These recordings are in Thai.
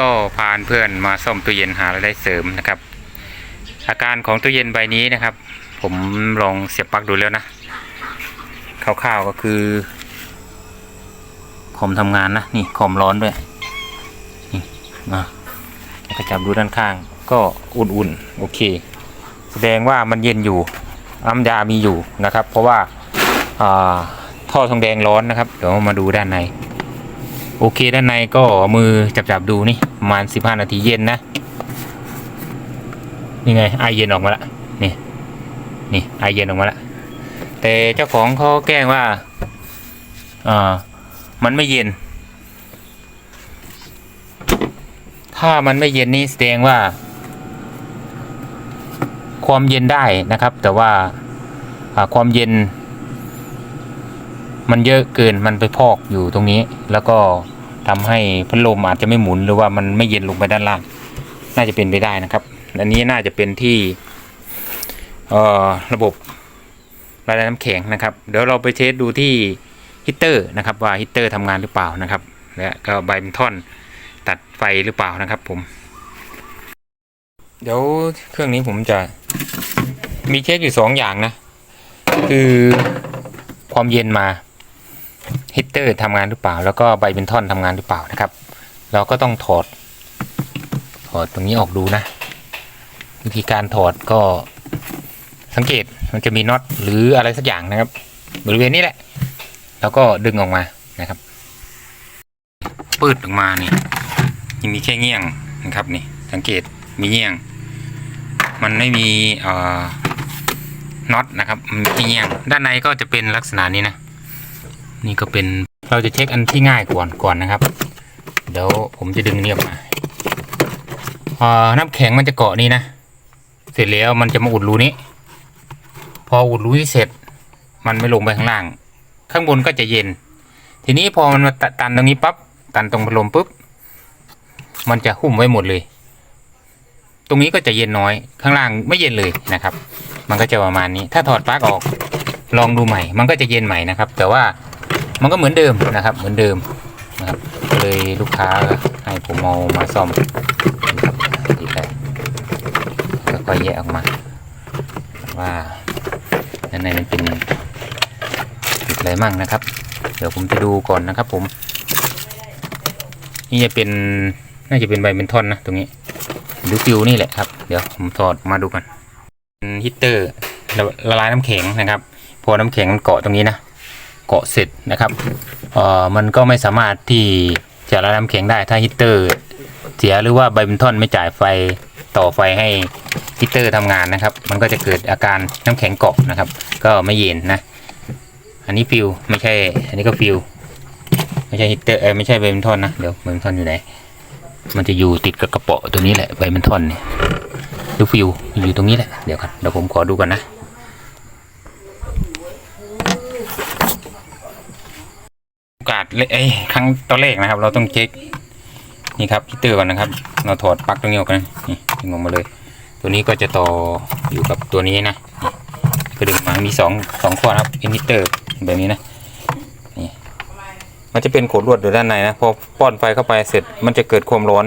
ก็พาเพื่อนมาซ่อมตู้เย็นหารายได้เสริมนะครับ อาการของตู้เย็นใบนี้นะครับ ผมลองเสียบปลั๊กดูแล้วนะคร่าวๆก็คือคอมทำงานนะนี่คอมร้อนด้วยนี่มาแล้วก็จับดูด้านข้าง ก็อุ่นๆโอเค แสดงว่ามันเย็นอยู่น้ำยามีอยู่นะครับ เพราะว่าอ่าท่อทองแดงร้อนนะครับ เดี๋ยวมาดูด้านใน โอเคด้านในก็มือจับจับๆดูนี่ ประมาณสิบห้านาทีเย็นนะนี่ไงไอเย็นออกมาละนี่นี่ไอเย็นออกมาละแต่เจ้าของเขาแกล้งว่าอ่ามันไม่เย็น ถ้ามันไม่เย็นนี่แสดงว่า ความเย็นได้นะครับ แต่ว่าอ่าความเย็น มันเยอะเกินมันไปพอกอยู่ตรงนี้แล้วก็ ทำให้พัดลมอาจจะไม่หมุนหรือว่ามันไม่เย็นลงไปด้านล่าง น่าจะเป็นไปได้นะครับ อันนี้น่าจะเป็นที่เอ่อระบบระบายน้ำแข็งนะครับ เดี๋ยวเราไปเทสดูที่ฮีตเตอร์นะครับว่าฮีตเตอร์ทำงานหรือเปล่านะครับและก็ใบมันท่อนตัดไฟหรือเปล่านะครับผม เดี๋ยวเครื่องนี้ผมจะมีเช็คอยู่สองอย่างนะ คือความเย็นมา ฮีตเตอร์ทำงานหรือเปล่า แล้วก็ใบเบนทอนทำงานหรือเปล่านะครับ เราก็ต้องถอด ถอดตรงนี้ออกดูนะ วิธีการถอดก็สังเกตมันจะมีน็อตหรืออะไรสักอย่างนะครับ บริเวณนี้แหละ แล้วก็ดึงออกมานะครับปืดออกมานี่ยังมีแค่เงี้ยงนะครับนี่สังเกตมีเงี้ยง มันไม่มีน็อตนะครับมันมีแค่เงี้ยงด้านในก็จะเป็นลักษณะนี้นะ นี่ก็เป็นเราจะเช็คอันที่ง่ายก่อนก่อนนะครับ เดี๋ยวผมจะดึงเนี่ออกมาเอ่อน้ำแข็งมันจะเกาะนี่นะ เสร็จแล้วมันจะมาอุดรูนี้ พออุดรูที่เสร็จ มันไม่ลงไปข้างล่าง ข้างบนก็จะเย็น ทีนี้พอมันมาตตันตรงนี้ปั๊บตันตรงพัดลมปุ๊บมันจะหุ้มไว้หมดเลย ตรงนี้ก็จะเย็นน้อย ข้างล่างไม่เย็นเลยนะครับ มันก็จะประมาณนี้ ถ้าถอดปลั๊กออกลองดูใหม่ มันก็จะเย็นใหม่นะครับ แต่ว่า มันก็เหมือนเดิมนะครับ เหมือนเดิมนะครับเลยลูกค้าให้ผมเอามาซ่อมดีไปแล้วก็แยกออกมา ว่าด้านในมันเป็นอะไรมั่งนะครับ เดี๋ยวผมจะดูก่อนนะครับ ผม นี่จะเป็นน่าจะเป็นใบเบนทอนนะตรงนี้ดูฟิวนี่แหละครับ เดี๋ยวผมถอดมาดูกันเป็นฮีตเตอร์ละลายน้ำแข็งนะครับ พอน้ำแข็งมันเกาะตรงนี้นะ เกาะเสร็จนะครับเอ่อมันก็ไม่สามารถที่จะละลายน้ำแข็งได้ถ้าฮีตเตอร์เสียหรือว่าไบเบนทอนไม่จ่ายไฟต่อไฟให้ฮีตเตอร์ทำงานนะครับ มันก็จะเกิดอาการน้ำแข็งเกาะนะครับ ก็ไม่เย็นนะ อันนี้ฟิวไม่ใช่ อันนี้ก็ฟิวไม่ใช่ฮีตเตอร์เออไม่ใช่ไบเบนทอนนะเดี๋ยวไบเบนทอนอยู่ไหนมันจะอยู่ติดกับกระเป๋อตัวนี้แหละไบเบนทอนเนี่ยดูฟิวอยู่ตรงนี้แหละเดี๋ยวครับเดี๋ยวผมขอดูกันนะโอกาส เลยเอ้ครั้งตอนแรกนะครับ เราต้องเช็คนี่ครับฮีตเตอร์ก่อนนะครับ เราถอดปลั๊กตรงนี้ออกนะนี่ดึงออกมาเลย ตัวนี้ก็จะต่ออยู่กับตัวนี้นะก็ดึงมามีสองสองข้อนะครับเป็นฮีตเตอร์แบบนี้นะนี่มันจะเป็นขดลวดอยู่ด้านในนะพอป้อนไฟเข้าไปเสร็จมันจะเกิดความร้อน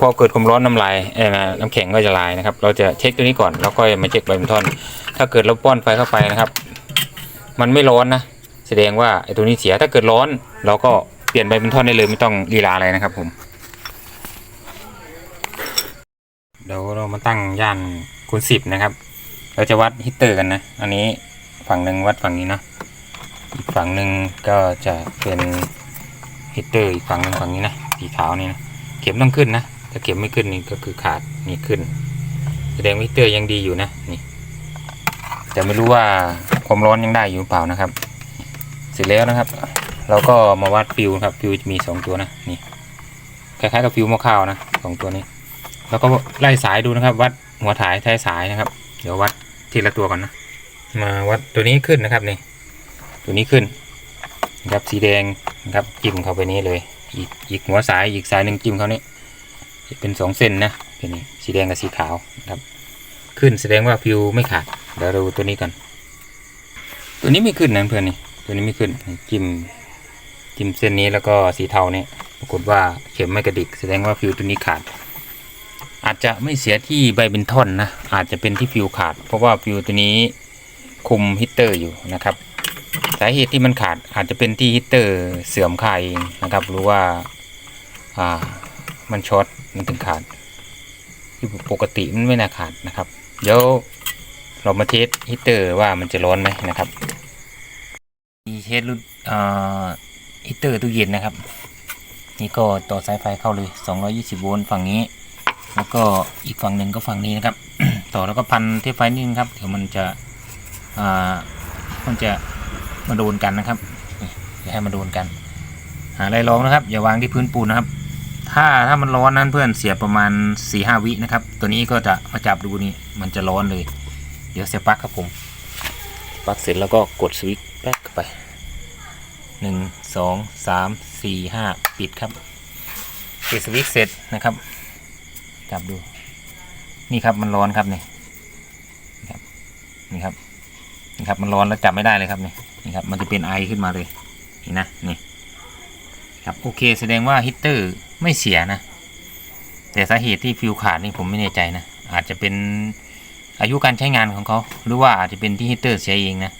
พอเกิดความร้อนน้ำลายเอ้ยนะน้ำแข็งก็จะลายนะครับ เราจะเช็คตัวนี้ก่อนแล้วก็มาเช็คใบมันทอน ถ้าเกิดเราป้อนไฟเข้าไปนะครับ มันไม่ร้อนนะ แสดงว่าไอ้ตัวนี้เสียถ้าเกิดร้อน เราก็เปลี่ยนใบเป็นท่อนได้เลยไม่ต้องลีลาอะไรนะครับผมเดี๋ยวเรามาตั้งย่านคูณสิบนะครับ เราจะวัดฮีตเตอร์กันนะ อันนี้ฝั่งหนึ่งวัดฝั่งนี้นะอีกฝั่งหนึ่งก็จะเป็นฮีตเตอร์อีกฝั่งหนึ่งฝั่งนี้นะสีขาวนี่นะเข็มต้องขึ้นนะถ้าเข็มไม่ขึ้นนี่ก็คือขาดนี่ขึ้น แสดงฮีตเตอร์ยังดีอยู่นะนี่แต่ไม่รู้ว่าความร้อนยังได้อยู่หรือเปล่านะครับ เสร็จแล้วนะครับ เราก็มาวัดฟิวครับฟิวจะมีสองตัวนะนี่คล้ายๆกับฟิวม้อข้าวนะสองตัวนี้ แล้วก็ไล่สายดูนะครับ วัดหัวถ่ายท้ายสายนะครับ เดี๋ยววัดทีละตัวก่อนนะ มาวัดตัวนี้ขึ้นนะครับนี่ตัวนี้ขึ้นนะครับสีแดงนะครับจิ้มเข้าไปนี้เลย อีกอีกหัวสายอีกสายหนึ่งจิ้มเข้านี้เป็นสองเส้นนะเป็นนี่สีแดงกับสีขาวนะครับ ขึ้นแสดงว่าฟิวไม่ขาดเดี๋ยวดูตัวนี้กันตัวนี้ไม่ขึ้นนะเพื่อนนี่ ตัวนี้ไม่ขึ้นจิ้มจิ้มเส้นนี้แล้วก็สีเทาเนี่ยปรากฏว่าเข็มไม่กระดิก แสดงว่าฟิวตัวนี้ขาด อาจจะไม่เสียที่ใบเบนท่อนนะอาจจะเป็นที่ฟิวขาด เพราะว่าฟิวตัวนี้คุมฮีตเตอร์อยู่นะครับสาเหตุที่มันขาดอาจจะเป็นที่ฮีตเตอร์เสื่อมค่าเองนะครับหรือว่าอ่ามันช็อตมันถึงขาดที่ปกติมันไม่น่าขาดนะครับ เดี๋ยวเรามาเทสฮีตเตอร์ว่ามันจะร้อนไหมนะครับ สรุ่นฮีเตอร์ตู้เย็นนะครับ นี่ก็ต่อสายไฟเข้าเลย 220 โวลต์ฝั่งนี้ แล้วก็อีกฝั่งหนึ่งก็ฝั่งนี้นะครับ ต่อแล้วก็พันเทปไฟนิดนึงครับเดี๋ยวมันจะมันจะมาโดนกันนะครับนี่อย่าให้มาโดนกัน หาอะไรรองนะครับ อย่าวางที่พื้นปูนนะครับ ถ้าถ้ามันร้อนนั้นเพื่อนเสียประมาณ4ีหวินะครับ ตัวนี้ก็จะมาจับดูนี่มันจะร้อนเลย เดี๋ยวเสียบปลั๊กครับผมปลั๊กเสร็จแล้วก็กดสวิตช์แป๊กไป หนึ่งสองสามสี่ห้าปิดครับปิดสวิตช์เสร็จนะครับจับดู นี่ครับมันร้อนครับนี่นี่ครับนี่ครับนี่ครับมันร้อนแล้วจับไม่ได้เลยครับนี่นี่ครับมันจะเป็นไอขึ้นมาเลยนี่นะนี่ครับโอเคแสดงว่าฮีตเตอร์ไม่เสียนะ แต่สาเหตุที่ฟิวขาดนี่ผมไม่แน่ใจนะ อาจจะเป็นอายุการใช้งานของเขา หรือว่าอาจจะเป็นที่ฮีตเตอร์เสียเองนะ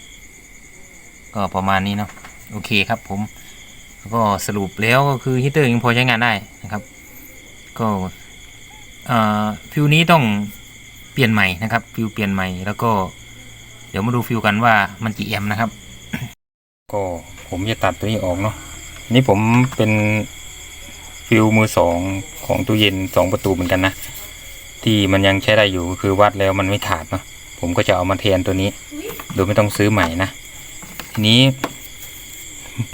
ก็ประมาณนี้เนาะ โอเคครับผมก็สรุปแล้วก็คือฮีตเตอร์ยังพอใช้งานได้นะครับ ก็ฟิวนี้ต้องเปลี่ยนใหม่นะครับฟิวเปลี่ยนใหม่แล้วก็ เดี๋ยวมาดูฟิวกันว่ามันกี่แอมป์นะครับ ก็ผมจะตัดตัวนี้ออกเนาะนี่ผมเป็นฟิวมือสองของตู้เย็นสองประตูเหมือนกันนะที่มันยังใช้ได้อยู่ก็คือวัดแล้วมันไม่ขาดเนาะผมก็จะเอามาแทนตัวนี้ โดยไม่ต้องซื้อใหม่นะทีนี้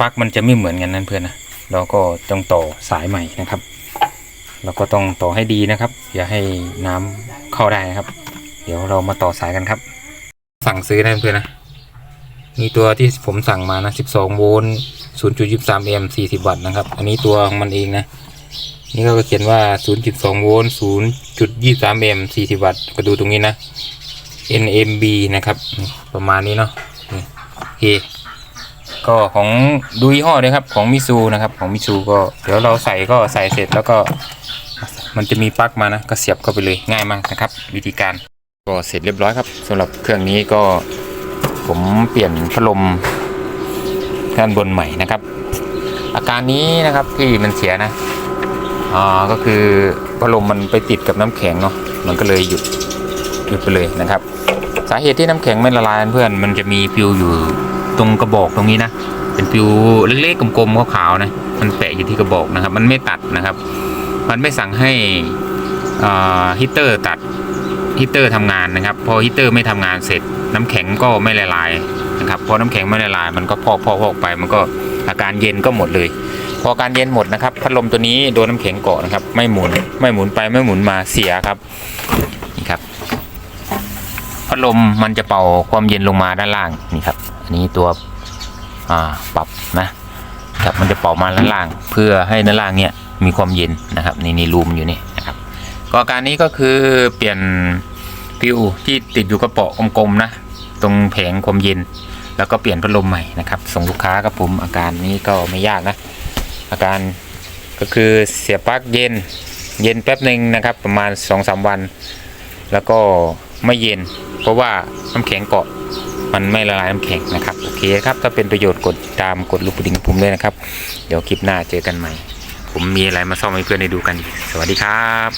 ปลั๊กมันจะไม่เหมือนกันนั่นเพื่อนนะเราก็ต้องต่อสายใหม่นะครับ เราก็ต้องต่อให้ดีนะครับ อย่าให้น้ำเข้าได้นะครับ เดี๋ยวเรามาต่อสายกันครับ สั่งซื้อนะเพื่อนนะมีตัวที่ผมสั่งมานะ 12 โวลต์ 0.23 แอมป์40 วัตต์นะครับ อันนี้ตัวของมันเองนะ นี่ก็เขียนว่า 0.2 โวลต์ 0.23 แอมป์40 วัตต์ ก็ดูตรงนี้นะ NMB นะครับ ประมาณนี้เนาะ นี่โอเค ก็ของดูยี่ห้อเลยครับของมิซูนะครับ ของมิซูก็เดี๋ยวเราใส่ก็ใส่เสร็จแล้วก็ มันจะมีปลั๊กมานะก็เสียบเข้าไปเลยง่ายมากนะครับ วิธีการก็เสร็จเรียบร้อยครับสำหรับเครื่องนี้ก็ผมเปลี่ยนพัดลมด้านบนใหม่นะครับ อาการนี้นะครับที่มันเสียนะอ่าก็คือพัดลมมันไปติดกับน้ำแข็งเนาะมันก็เลยหยุดหยุดไปเลยนะครับ สาเหตุที่น้ำแข็งไม่ละลายเพื่อนมันจะมีฟิวอยู่ ตรงกระบอกตรงนี้นะเป็นฟิวเล็กๆกลมๆขาวๆนะมันแปะอยู่ที่กระบอกนะครับ มันไม่ตัดนะครับ มันไม่สั่งให้ฮีตเตอร์ตัดฮีตเตอร์ทำงานนะครับ พอฮีตเตอร์ไม่ทำงานเสร็จ น้ำแข็งก็ไม่ละลายนะครับพอน้ำแข็งไม่ละลาย มันก็พอกพอกพอกไป มันก็อาการเย็นก็หมดเลย พออาการเย็นหมดนะครับพัดลมตัวนี้โดนน้ำแข็งเกาะนะครับ ไม่หมุนไม่หมุนไปไม่หมุนมาเสียครับนี่ครับพัดลมมันจะเป่าความเย็นลงมาด้านล่างนี่ครับ อันนี้ตัวปรับนะครับมันจะเป่ามาด้านล่าง เพื่อให้ด้านล่างเนี่ยมีความเย็นนะครับนี่นี่รูมอยู่นี่นะครับก็อาการนี้ก็คือเปลี่ยนฟิวที่ติดอยู่กระเป๋ากลมๆนะตรงแผงความเย็น แล้วก็เปลี่ยนพัดลมใหม่นะครับส่งลูกค้าครับผมอาการนี้ก็ไม่ยากนะ อาการก็คือเสียบปลั๊กเย็นเย็นแป๊บหนึ่งนะครับประมาณ2อสวัน แล้วก็ไม่เย็น เพราะว่าน้ำแข็งเกาะ มันไม่ละลายน้ำแข็งนะครับโอเคครับถ้าเป็นประโยชน์กดตามกดลูกกระดิ่งผมด้วยนะครับ เดี๋ยวคลิปหน้าเจอกันใหม่ ผมมีอะไรมาซ่อมให้เพื่อนได้ดูกันอีกสวัสดีครับ